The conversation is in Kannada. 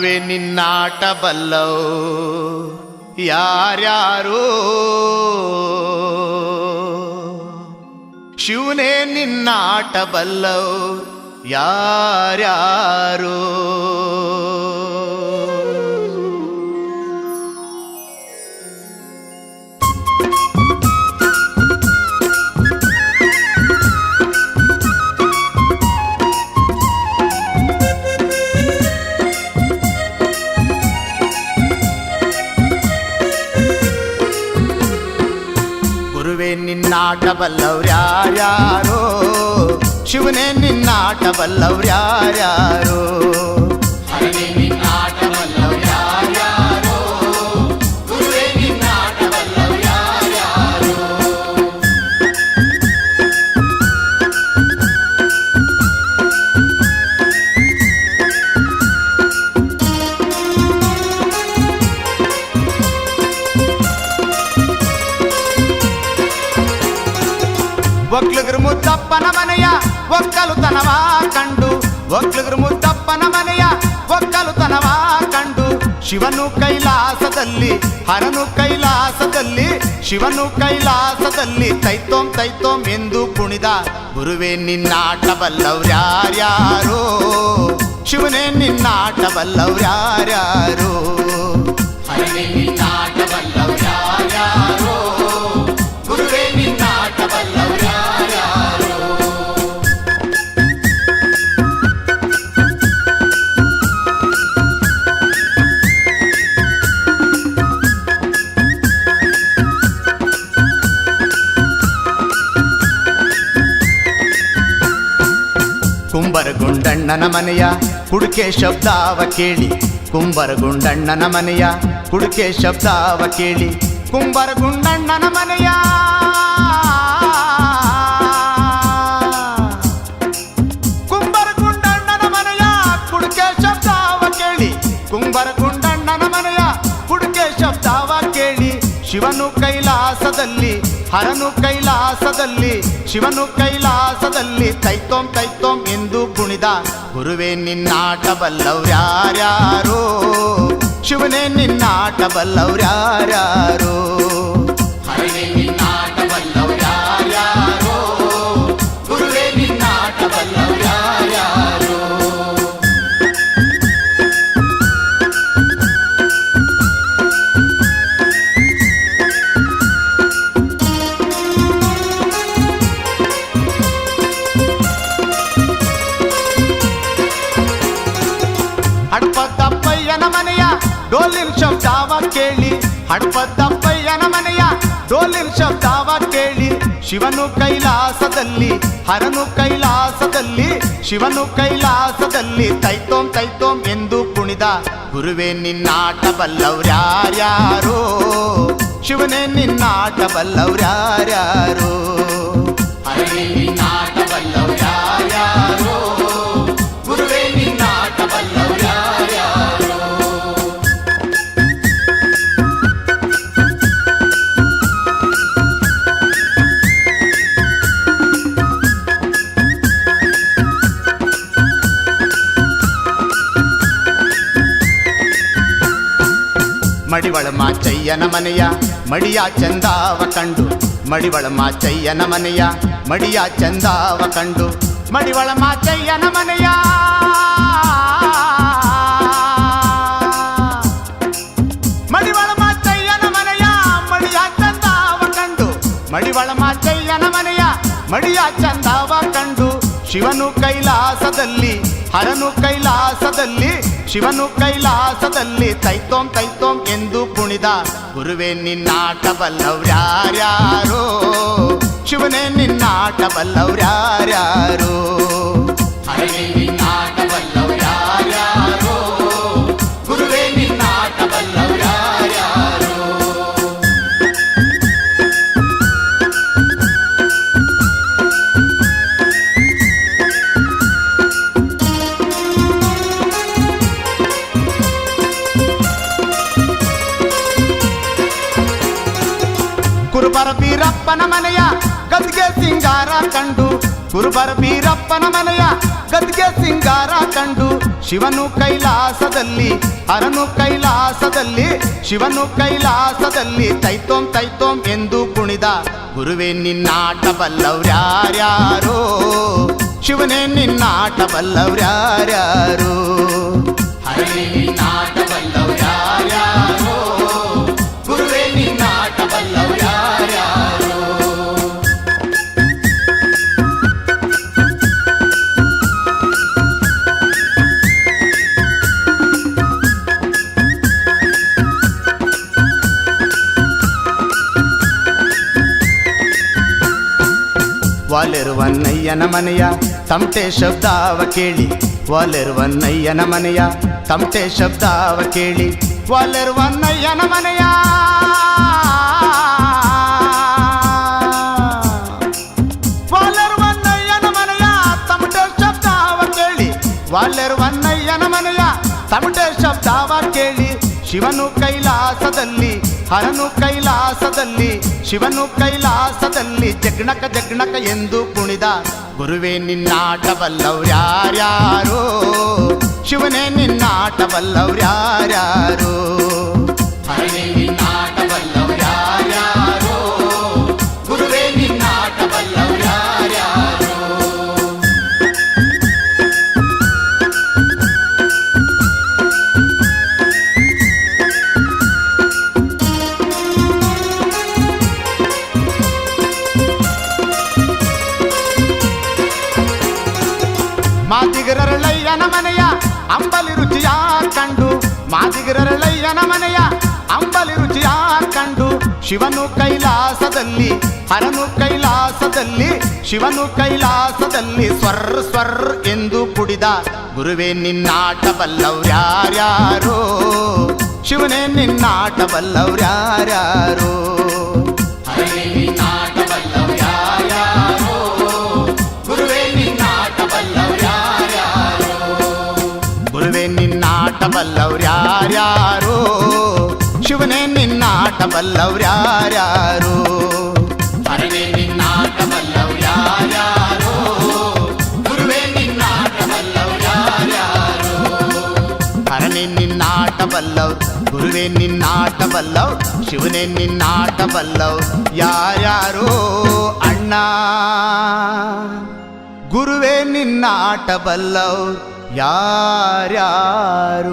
ಗುರುವೆ ನಿನ್ನಾಟ ಬಲ್ಲವು ಯಾರ್ಯಾರೋ? ಶಿವನೇ ನಿನ್ನಾಟ ಬಲ್ಲವು ಯಾರ್ಯಾರೋ? thank ನಿನ್ನಾಟ ಬಲ್ಲವ್ರ್ಯಾರ್ಯಾರೋ ಶಿವನೇ ನಿನ್ನಾಟ ಬಲ್ಲವ್ರ್ಯಾರ್ಯಾರೋ ಹರನೇ ನಿನ್ನಾಟ ಮುದ್ದಪ್ಪನ ಮನೆಯ ಒಕ್ಕಲುತನವ ಕಂಡು. ಒಕ್ಲುಗ್ರ ಮುದ್ದಪ್ಪನ ಮನೆಯ ಒಕ್ಕಲುತನವ ಕಂಡು. ಶಿವನು ಕೈಲಾಸದಲ್ಲಿ, ಹರನು ಕೈಲಾಸದಲ್ಲಿ, ಶಿವನು ಕೈಲಾಸದಲ್ಲಿ ತೈತೋಂ ತೈತೋಂ ಎಂದು ಕುಣಿದ ಗುರುವೇ ನಿನ್ನಾಟ ಬಲ್ಲವ್ರ್ಯಾರ್ಯಾರೋ ಶಿವನೇ ನಿನ್ನಾಟ ಬಲ್ಲವ್ರ್ಯಾರ್ಯಾರೋ ಹರನೇ ನಿನ್ನಾಟ ಕುಂಬರಗುಂಡಣ್ಣನ ಮನೆಯ ಕುಡುಕೆ ಶಬ್ದಾವ ಕೇಳಿ. ಕುಂಬರ ಗುಂಡಣ್ಣನ ಮನೆಯ ಕುಡುಕೆ ಶಬ್ದಾವ ಕೇಳಿ. ಕುಂಬರ ಗುಂಡಣ್ಣನ ಮನೆಯ ಶಿವನು ಕೈಲಾಸದಲ್ಲಿ, ಹರನು ಕೈಲಾಸದಲ್ಲಿ, ಶಿವನು ಕೈಲಾಸದಲ್ಲಿ ತೈತೋಂ ತೈತೋಂ ಎಂದು ಕುಣಿದ ಗುರುವೇ ನಿನ್ನಾಟ ಬಲ್ಲವ್ರ್ಯಾರ್ಯಾರೋ ಶಿವನೇ ನಿನ್ನಾಟ ಬಲ್ಲವ್ರ್ಯಾರ್ಯಾರೋ ಹರನೇ ನಿನ್ನಾಟ ಕೇಳಿ ಹಡ್ಪದ್ದಪ್ಪಯ್ಯನ ಮನೆಯ ಡೋಲಿನ ಶಬ್ದಾವ ಕೇಳಿ. ಶಿವನು ಕೈಲಾಸದಲ್ಲಿ, ಹರನು ಕೈಲಾಸದಲ್ಲಿ, ಶಿವನು ಕೈಲಾಸದಲ್ಲಿ ತೈತೋಂ ತೈತೋಂ ಎಂದು ಕುಣಿದ. ಗುರುವೇ ನಿನ್ನಾಟ ಬಲ್ಲವ್ರ್ಯಾರ್ಯಾರೋ ಶಿವನೇ ನಿನ್ನಾಟ ಬಲ್ಲವ್ರ್ಯಾರ್ಯಾರೋ ಹರನೇ ನಿನ್ನಾಟ ಮಡಿವಳ ಮಾಚಯ್ಯನ ಮನೆಯ ಮಡಿಯ ಚಂದಾವ ಕಂಡು. ಮಡಿವಳ ಮಾಚಯ್ಯನ ಮನೆಯ ಮಡಿಯ ಚಂದಾವ ಕಂಡು. ಮಡಿವಳ ಮಾಚಯ್ಯನ ಮನೆಯ. ಮಡಿವಳ ಮಾಚಯ್ಯನ ಮನೆಯ ಮಡಿಯ ಚಂದಾವ ಕಂಡು. ಮಡಿವಳ ಮಾಚಯ್ಯನ ಮನೆಯ ಮಡಿಯ ಚಂದಾವ ಕಂಡು. ಶಿವನು ಕೈಲಾಸದಲ್ಲಿ, ಹರನು ಕೈಲಾಸದಲ್ಲಿ ಶಿವನು ಕೈಲಾಸದಲ್ಲಿ ತೈತೋಂ ತೈತೋಂ ಎಂದು ಕುಣಿದ. ಗುರುವೇ ನಿನ್ನಾಟ ಬಲ್ಲವ್ರ್ಯಾರ್ಯಾರೋ ಶಿವನೇ ನಿನ್ನಾಟ ಕುರುಬರ ಬೀರಪ್ಪನ ಮನೆಯ ಗದ್ಗೆ ಸಿಂಗಾರ ಕಂಡು. ಕುರುಬರ ಬೀರಪ್ಪನ ಮನೆಯ ಗದ್ಗೆ ಸಿಂಗಾರ ಕಂಡು. ಶಿವನು ಕೈಲಾಸದಲ್ಲಿ, ಹರನು ಕೈಲಾಸದಲ್ಲಿ, ಶಿವನು ಕೈಲಾಸದಲ್ಲಿ ತೈತೋಂ ತೈತೋಂ ಎಂದು ಕುಣಿದ. ಗುರುವೇ ನಿನ್ನಾಟ ಬಲ್ಲವ್ರ್ಯಾರ್ಯಾರೋ ಶಿವನೇ ನಿನ್ನಾಟ ವಾಲಿರುವನ್ನಯ್ಯನ ಮನೆಯ ತಮಟೆ ಶಬ್ದಾವ ಕೇಳಿ. ಒಲೆರುವನ್ನಯ್ಯನ ಮನೆಯ ತಮಟೆ ಶಬ್ದಾವ ಕೇಳಿ. ಒಲೆರುವನ್ನಯ್ಯನ ಮನೆಯ. ವಾಲಿರುವನ್ನಯ್ಯನ ಮನೆಯ ತಮಟೆ ಶಬ್ದಾವ ಕೇಳಿ. ವಾಲಿರುವನ್ನಯ್ಯನ ಮನೆಯ ತಮಟೆ ಶಬ್ದಾವ ಕೇಳಿ. ಶಿವನು ಕೈಲಾಸದಲ್ಲಿ ಹರನು ಕೈಲಾಸದಲ್ಲಿ ಶಿವನು ಕೈಲಾಸದಲ್ಲಿ ಜಗ್ಣಕ ಜಗ್ಣಕ ಎಂದು ಕುಣಿದ ಗುರುವೇ ನಿನ್ನಾಟವಲ್ಲವ್ರ್ಯಾರ್ಯಾರೋ ಶಿವನೇ ನಿನ್ನಾಟ ಮಾದಿಗರಳಯ್ಯನ ಮನೆಯ ಅಂಬಲಿ ರುಚಿಯ ಕಂಡು? ಶಿವನು ಕೈಲಾಸದಲ್ಲಿ, ಹರನು ಕೈಲಾಸದಲ್ಲಿ, ಶಿವನು ಕೈಲಾಸದಲ್ಲಿ ಸ್ವರ್ ಸ್ವರ್ ಎಂದು ಕುಡಿದ ಗುರುವೇ ನಿನ್ನಾಟ ಬಲ್ಲವ್ರ್ಯಾರ್ಯಾರೋ ಶಿವನೇ ನಿನ್ನಾಟ ಬಲ್ಲವ್ರ್ಯಾರ್ಯಾರೋ ಹರನೇ ನಿನ್ನಾಟ ಬಲ್ಲವ್ರ್ಯಾರ್ಯಾರೋ? ಶಿವನೇ ನಿನ್ನಾಟ ಬಲ್ಲವ್ರ್ಯಾರ್ಯಾರೋ ಹರನೇ ನಿನ್ನಾಟ ಬಲ್ಲವ್ರ್ಯಾರ್ಯಾರೋ ಗುರುವೇ ನಿನ್ನಾಟ ಬಲ್ಲವ್ರ್ಯಾರ್ಯಾರೋ ಹರನೇ ನಿನ್ನಾಟ ಬಲ್ಲವ್ ಗುರುವೇ ನಿನ್ನಾಟ ಬಲ್ಲವ್ ಶಿವನೇ ನಿನ್ನಾಟ ಬಲ್ಲವ್ ಯಾರ್ಯಾರೋ ಅಣ್ಣ ಗುರುವೇ ನಿನ್ನಾಟ ಬಲ್ಲವ್ ಯಾರ್ಯಾರು